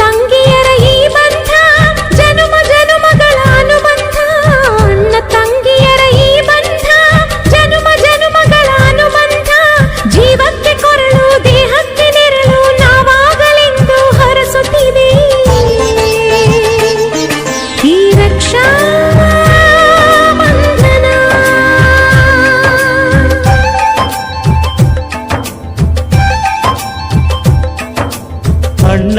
தங்க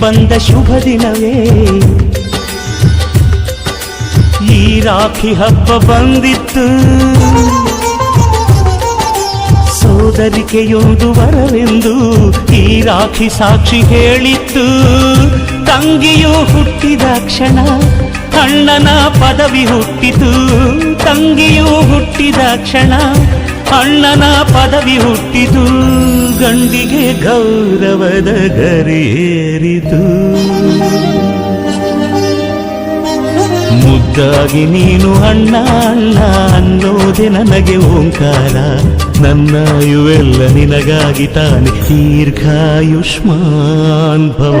ಬಂದ ಶುಭ ದಿನವೇ. ಈ ರಾಖಿ ಹಬ್ಬ ಬಂದಿತ್ತು. ಸೋದರಿಕೆಯೊಂದು ವರವೆಂದು ಈ ರಾಖಿ ಸಾಕ್ಷಿ ಹೇಳಿತ್ತು. ತಂಗಿಯು ಹುಟ್ಟಿದ ಕ್ಷಣ ಅಣ್ಣನ ಪದವಿ ಹುಟ್ಟಿತು. ತಂಗಿಯು ಹುಟ್ಟಿದ ಕ್ಷಣ ಅಣ್ಣನ ಪದವಿ ಹುಟ್ಟಿತು, ಗಂಡಿಗೆ ಗೌರವದ ಗರಿಯೇರಿತು ಮುದ್ದಾಗಿ ನೀನು ಅಣ್ಣ ಅಣ್ಣ ಅನ್ನೋದೆ ನನಗೆ ಓಂಕಾರ. ನನ್ನ ಇವೆಲ್ಲ ನಿನಗಾಗಿ ತಾನೆ ದೀರ್ಘಾಯುಷ್ಮಾನ್ ಭವ.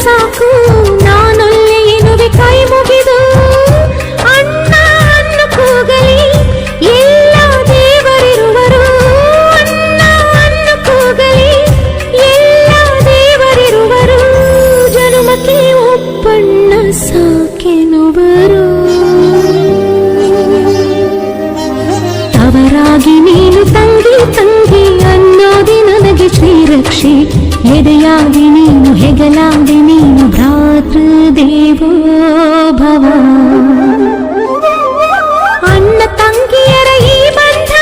ಸಾಕು ನಾನೊಲ್ಲೆ ಎನ್ನುವೆ ಕೈ ಮುಗಿದು, ಅಣ್ಣ ಅನ್ನ ಕೂಗಲಿ, ಎಲ್ಲ ದೇವರಿರುವರು. ಅಣ್ಣ ಅನ್ನ ಕೂಗಲಿ, ಎಲ್ಲ ದೇವರಿರುವರು. ಜನುಮಕ್ಕೆ ಒಪ್ಪಣ್ಣ ಸಾಕೆನುವರು. ತವರಾಗಿ ನೀನು ತಂಗಿ ತಂಗಿ ಅನ್ನೋದಿ ನನಗೆ ಶ್ರೀರಕ್ಷೆ. ಎದೆಯಾಗಿ ನೀನು ಹೆಗಲಾಗಿ ನೀನು ಭ್ರಾತೃ ದೇವೋ ಭವ. ಅಣ್ಣ ತಂಗಿಯರ ಈ ಬಂಧ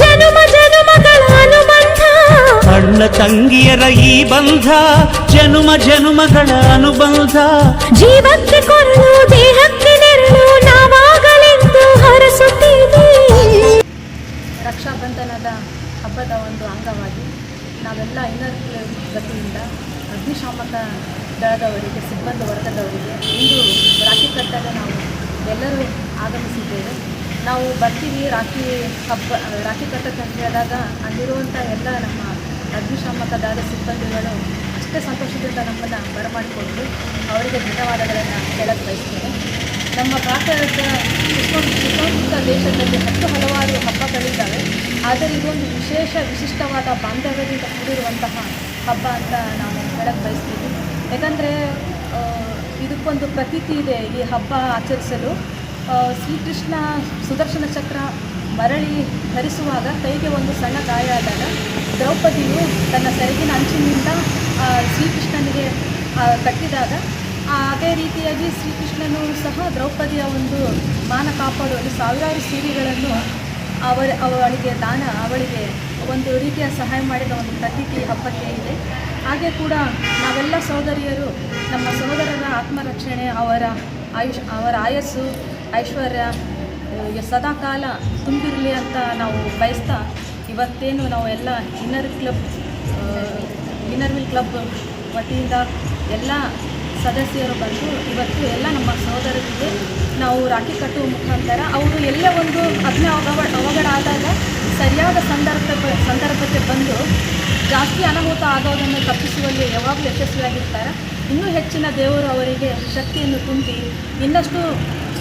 ಜನುಮ ಜನುಮಗಳ ಅನುಬಂಧ. ಅಣ್ಣ ತಂಗಿಯರ ಈ ಬಂಧ ಜನುಮ ಜನುಮಗಳ ಅನುಬಂಧ. ಜೀವಕ್ಕೆ ಕೊರಳು ದೇಹಕ್ಕೆ ನೆರಳು ನಾವಾಗಲೆಂದು ಹರಸುತ್ತೀವಿ. ರಕ್ಷಾಬಂಧನದ ಹಬ್ಬದ ಒಂದು ಅಂಗವಾಗಿ ನಾವೆಲ್ಲ ಇನ್ನರ್ ವತಿಯಿಂದ ಅಗ್ನಿಶಾಮಕ ದಳದವರಿಗೆ, ಸಿಬ್ಬಂದಿ ವರ್ಗದವರಿಗೆ ಇಂದು ರಾಖಿ ಕಟ್ಟಲು ನಾವು ಎಲ್ಲರೂ ಆಗಮಿಸಿದ್ದೇವೆ. ನಾವು ಬರ್ತೀವಿ ರಾಖಿ ಹಬ್ಬ, ರಾಖಿ ಕಟ್ಟಕ್ಕಂತ ಹೇಳಿದಾಗ ಅಲ್ಲಿರುವಂಥ ಎಲ್ಲ ನಮ್ಮ ಅಗ್ನಿಶಾಮಕ ದಳದ ಸಿಬ್ಬಂದಿಗಳು ಅಷ್ಟೇ ಸಂತೋಷದಿಂದ ನಮ್ಮನ್ನು ಬರಮಾಡಿಕೊಂಡು ಅವರಿಗೆ ಧನ್ಯವಾದಗಳನ್ನು ಹೇಳಕ್ಕೆ ಬಯಸ್ತೇನೆ. ನಮ್ಮ ಭಾರತದ ಸುಸಂಸ್ಕೃತ ದೇಶದಲ್ಲಿ ಹತ್ತು ಹಲವಾರು ಹಬ್ಬಗಳಿದ್ದಾವೆ. ಆದರೆ ಇದೊಂದು ವಿಶೇಷ, ವಿಶಿಷ್ಟವಾದ ಬಾಂಧವ್ಯದಿಂದ ಕೂಡಿರುವಂತಹ ಹಬ್ಬ ಅಂತ ನಾವು ಹೇಳಕ್ಕೆ ಬಯಸ್ತೀವಿ. ಯಾಕಂದರೆ ಇದಕ್ಕೊಂದು ಪ್ರತೀತಿ ಇದೆ ಈ ಹಬ್ಬ ಆಚರಿಸಲು. ಶ್ರೀಕೃಷ್ಣ ಸುದರ್ಶನ ಚಕ್ರ ಮರಳಿ ಧರಿಸುವಾಗ ಕೈಗೆ ಒಂದು ಸಣ್ಣ ಗಾಯ ಆದಾಗ ದ್ರೌಪದಿಯು ತನ್ನ ಸೆರಗಿನ ಅಂಚಿನಿಂದ ಶ್ರೀಕೃಷ್ಣನಿಗೆ ಕಟ್ಟಿದಾಗ ಅದೇ ರೀತಿಯಾಗಿ ಶ್ರೀಕೃಷ್ಣನು ಸಹ ದ್ರೌಪದಿಯ ಒಂದು ಮಾನ ಕಾಪಾಡುವಲ್ಲಿ ಸಾವಿರಾರು ಸೀರೆಗಳನ್ನು ಅವರ, ಅವಳಿಗೆ ದಾನ, ಅವಳಿಗೆ ಒಂದು ರೀತಿಯ ಸಹಾಯ ಮಾಡಿದ ಒಂದು ಪ್ರತೀತಿ ಹಬ್ಬಕ್ಕೆ ಇದೆ. ಹಾಗೆ ಕೂಡ ನಾವೆಲ್ಲ ಸಹೋದರಿಯರು, ನಮ್ಮ ಸಹೋದರರ ಆತ್ಮರಕ್ಷಣೆ, ಅವರ ಆಯುಷ್, ಅವರ ಆಯಸ್ಸು, ಐಶ್ವರ್ಯ ಸದಾಕಾಲ ತುಂಬಿರಲಿ ಅಂತ ನಾವು ಬಯಸ್ತಾ ಇವತ್ತೇನು ನಾವು ಎಲ್ಲ ಇನ್ನರ್ ಕ್ಲಬ್ ಇನ್ನರ್ವಿಲ್ ಕ್ಲಬ್ ವತಿಯಿಂದ ಎಲ್ಲ ಸದಸ್ಯರು ಬಂದು ಇವತ್ತು ಎಲ್ಲ ನಮ್ಮ ಸಹೋದರರಿಗೆ ನಾವು ರಾಖಿ ಕಟ್ಟುವ ಮುಖಾಂತರ ಅವರು ಎಲ್ಲ ಒಂದು ಅಗ್ನಿ ಅವಘಡ ಅವಘಡ ಆದಾಗ ಸರಿಯಾದ ಸಂದರ್ಭ ಸಂದರ್ಭಕ್ಕೆ ಬಂದು ಜಾಸ್ತಿ ಅನಾಹುತ ಆಗೋದನ್ನು ತಪ್ಪಿಸುವಲ್ಲಿ ಯಾವಾಗಲೂ ಯಶಸ್ವಿಯಾಗಿರ್ತಾರೆ ಇನ್ನೂ ಹೆಚ್ಚಿನ ದೇವರು ಅವರಿಗೆ ಶಕ್ತಿಯನ್ನು ತುಂಬಿ ಇನ್ನಷ್ಟು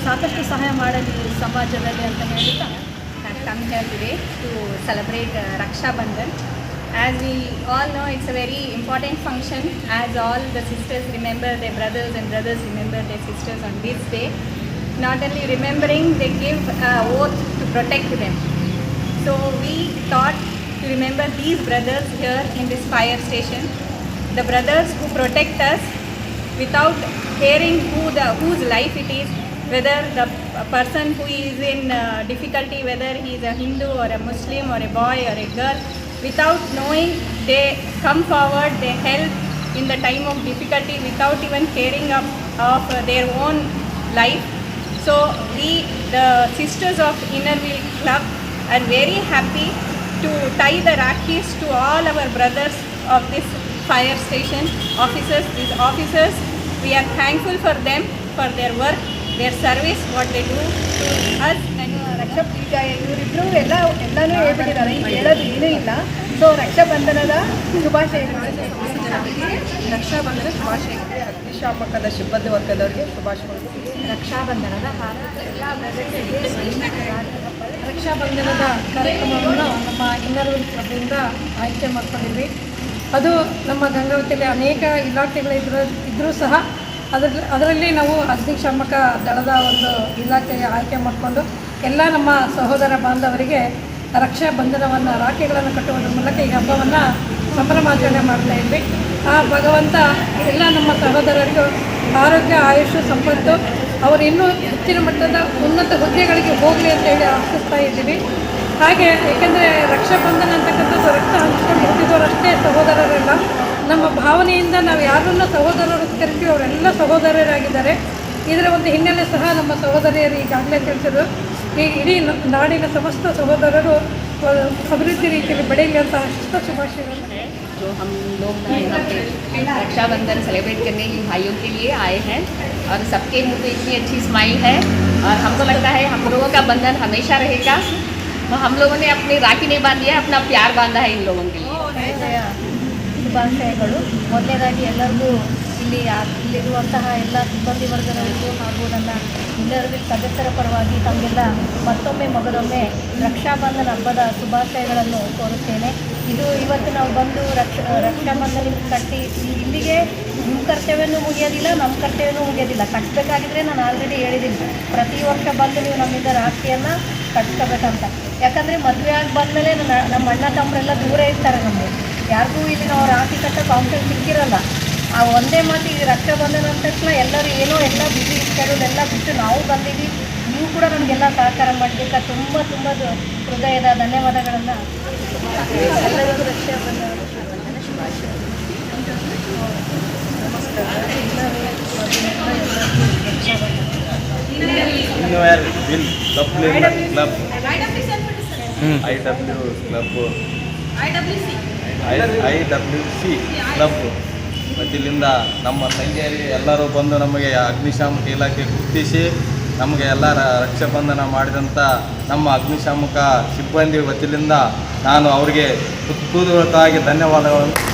ಸಾಕಷ್ಟು ಸಹಾಯ ಮಾಡಲಿ ಸಮಾಜದಲ್ಲಿ ಅಂತ ಹೇಳ್ತಾ ನಾನು ಹೇಳ್ತೀವಿ to celebrate Raksha Bandhan. As we all know, it's a very important function as all the sisters remember their brothers and brothers remember their sisters on this day. Not only remembering, they give uh, oath to protect them. So we thought to remember these brothers here in this fire station, the brothers who protect us without caring who the whose life it is, whether the person who is in uh, difficulty, whether he is a Hindu or a Muslim or a boy or a girl, without knowing, they come forward, they help in the time of difficulty without even caring of, of their own life. So we, the Sisters of Inner Wheel Club, are very happy to tie the Rakhis to all our brothers of this fire station officers. These officers, we are thankful for them for their work, their service, what they do to us and Raksha ಈಗ ಇವರಿಬ್ರು ಎಲ್ಲ ಎಲ್ಲನೂ ಹೇಳ್ಬಿಟ್ಟಿದ್ದಾರೆ. ಈಗ ಹೇಳೋದು ಏನೂ ಇಲ್ಲ. So ರಕ್ಷಾಬಂಧನದ ಶುಭಾಶಯಗಳು ರಕ್ಷಾಬಂಧನ ಶುಭಾಶಯಗಳು ಅಗ್ನಿಶಾಮಕದ ಸಿಬ್ಬಂದಿ ವರ್ಗದವರಿಗೆ ಶುಭಾಶಯಗಳು. ರಕ್ಷಾಬಂಧನದ ರಕ್ಷಾಬಂಧನದ ಕಾರ್ಯಕ್ರಮವನ್ನು ನಮ್ಮ ಇನ್ನರ್ ಕ್ಲಬ್ಬಿಂದ ಆಯ್ಕೆ ಮಾಡ್ಕೊಂಡಿದ್ವಿ. ಅದು ನಮ್ಮ ಗಂಗಾವತಿಯಲ್ಲಿ ಅನೇಕ ಇಲಾಖೆಗಳಿದ್ರು ಇದ್ದರೂ ಸಹ ಅದರಲ್ಲಿ ಅದರಲ್ಲಿ ನಾವು ಅಗ್ನಿಶಾಮಕ ದಳದ ಒಂದು ಇಲಾಖೆಗೆ ಆಯ್ಕೆ ಮಾಡಿಕೊಂಡು ಎಲ್ಲ ನಮ್ಮ ಸಹೋದರ ಬಾಂಧವರಿಗೆ ರಕ್ಷಾ ಬಂಧನವನ್ನು, ರಾಖಿಗಳನ್ನು ಕಟ್ಟುವುದರ ಮೂಲಕ ಈ ಹಬ್ಬವನ್ನು ಸಂಭ್ರಮಾಚರಣೆ ಮಾಡ್ತಾ ಇದ್ವಿ. ಆ ಭಗವಂತ ಎಲ್ಲ ನಮ್ಮ ಸಹೋದರರಿಗೂ ಆರೋಗ್ಯ ಆಯುಷ್ ಸಂಪತ್ತು, ಅವರು ಇನ್ನೂ ಹೆಚ್ಚಿನ ಮಟ್ಟದ ಉನ್ನತ ಹುದ್ದೆಗಳಿಗೆ ಹೋಗಲಿ ಅಂತ ಹೇಳಿ ಆಶಿಸ್ತಾ ಇದ್ದೀವಿ. ಹಾಗೆ ಏಕೆಂದರೆ ರಕ್ಷಾಬಂಧನ ಅಂತಕ್ಕಂಥದ್ದು ರಕ್ತ ಹಂಚ್ಕೊಂಡು ಹುಟ್ಟಿದವರಷ್ಟೇ ಸಹೋದರರೆಲ್ಲ. ನಮ್ಮ ಭಾವನೆಯಿಂದ ನಾವು ಯಾರನ್ನ ಸಹೋದರರು ಕರಿತೀವಿ ಅವರೆಲ್ಲ ಸಹೋದರರಾಗಿದ್ದಾರೆ. ಇದರ ಒಂದು ಹಿನ್ನೆಲೆ ಸಹ ನಮ್ಮ ಸಹೋದರಿಯರು ಈಗಾಗಲೇ ತಿಳಿಸಿದ್ರು. ಈ ಇಡೀ ನ- ನಾಡಿನ ಸಮಸ್ತ ಸಹೋದರರು ಅಹ್, ಅಭಿವೃದ್ಧಿ ರೀತಿಯಲ್ಲಿ ಬೆಳೀಲಿ ಅಂತ ಅಷ್ಟ ಶುಭಾಶಯಗಳು जो हम लोग ना यहाँ पे रक्षाबंधन सेलिब्रेट करने इन भाइयों के लिए आए हैं और सबके मुंह पे इतनी अच्छी स्माइल है और हमको लगता है हम लोगों का बंधन हमेशा रहेगा तो हम लोगों ने अपनी राखी नहीं बांधी है अपना प्यार बांधा है इन लोगों के लिए ಒಳ್ಳೆಯ ಶುಭಾಶಯಗಳು ಮೊದಲನೇದಾಗಿ ಎಲ್ಲರಿಗೂ ಇಲ್ಲಿ ಇಲ್ಲಿರುವಂತಹ ಎಲ್ಲ ಸಿಬ್ಬಂದಿ ವರ್ಗದವರಿಗೂ ಹಾಗೂ ನನ್ನ ಎಲ್ಲರಿಗೂ ಸದಸ್ಯರ ಪರವಾಗಿ ತಮಗೆಲ್ಲ ಮತ್ತೊಮ್ಮೆ ಮಗದೊಮ್ಮೆ ರಕ್ಷಾಬಂಧನ ಹಬ್ಬದ ಶುಭಾಶಯಗಳನ್ನು ಕೋರುತ್ತೇನೆ. ಇದು ಇವತ್ತು ನಾವು ಬಂದು ರಕ್ಷ ರಕ್ಷಾಬಂಧನ ಕಟ್ಟಿ ಇಲ್ಲಿಗೆ ನಿಮ್ಮ ಕರ್ತವ್ಯನೂ ಮುಗಿಯೋದಿಲ್ಲ ನಮ್ಮ ಕರ್ತವ್ಯನೂ ಮುಗಿಯೋದಿಲ್ಲ. ಕಟ್ಟಬೇಕಾಗಿದ್ರೆ ನಾನು ಆಲ್ರೆಡಿ ಹೇಳಿದ್ದೀನಿ. ಪ್ರತಿ ವರ್ಷ ಬಂದು ನೀವು ನಮ್ಮಿಂದ ರಾಖಿಯನ್ನು ಕಟ್ಕೋಬೇಕಂತ. ಯಾಕಂದರೆ ಮದುವೆ ಆಗಿ ಬಂದಮೇಲೆ ನನ್ನ ನಮ್ಮ ಅಣ್ಣ ತಮ್ಮರೆಲ್ಲ ದೂರ ಇರ್ತಾರೆ ನಮಗೆ. ಯಾರಿಗೂ ಇಲ್ಲಿ ನಾವು ರಾಖಿ ಕಟ್ಟೋಕೆ ಅವಕಾಶ ಸಿಕ್ಕಿರಲ್ಲ. ಆ ಒಂದೇ ಮಾತು ಈ ರಕ್ಷಾಬಂಧನ ಅಂದ ತಕ್ಷಣ ಎಲ್ಲರೂ ಏನೋ ಎಲ್ಲ ಬಿಸಿ ಶೆಡ್ಯೂಲ್ ಎಲ್ಲ ಬಿಟ್ಟು ನಾವು ಬಂದಿದ್ದೀವಿ. ನೀವು ಕೂಡ ನಮಗೆಲ್ಲ ಸಹಕಾರ ಮಾಡಬೇಕಾ ತುಂಬ ತುಂಬ ಹೃದಯದ ಧನ್ಯವಾದಗಳನ್ನು. ಎಲ್ಲರಿಗೂ coupling club I W club I W C club ಮತ್ತಿಲ್ಲಿಂದ ನಮ್ಮ ಸಂಖ್ಯೆಯಲ್ಲಿ ಎಲ್ಲರೂ ಬಂದು ನಮಗೆ ಅಗ್ನಿಶಾಮಕ ಇಲಾಖೆ ಗುರುತಿಸಿ ನಮಗೆ ಎಲ್ಲ ರಕ್ಷಾ ರಕ್ಷಾಬಂಧನ ಮಾಡಿದಂಥ ನಮ್ಮ ಅಗ್ನಿಶಾಮಕ ಸಿಬ್ಬಂದಿ ವತಿಯಿಂದ ನಾನು ಅವರಿಗೆ ಹೃತ್ಪೂರ್ವಕವಾಗಿ ಧನ್ಯವಾದಗಳನ್ನು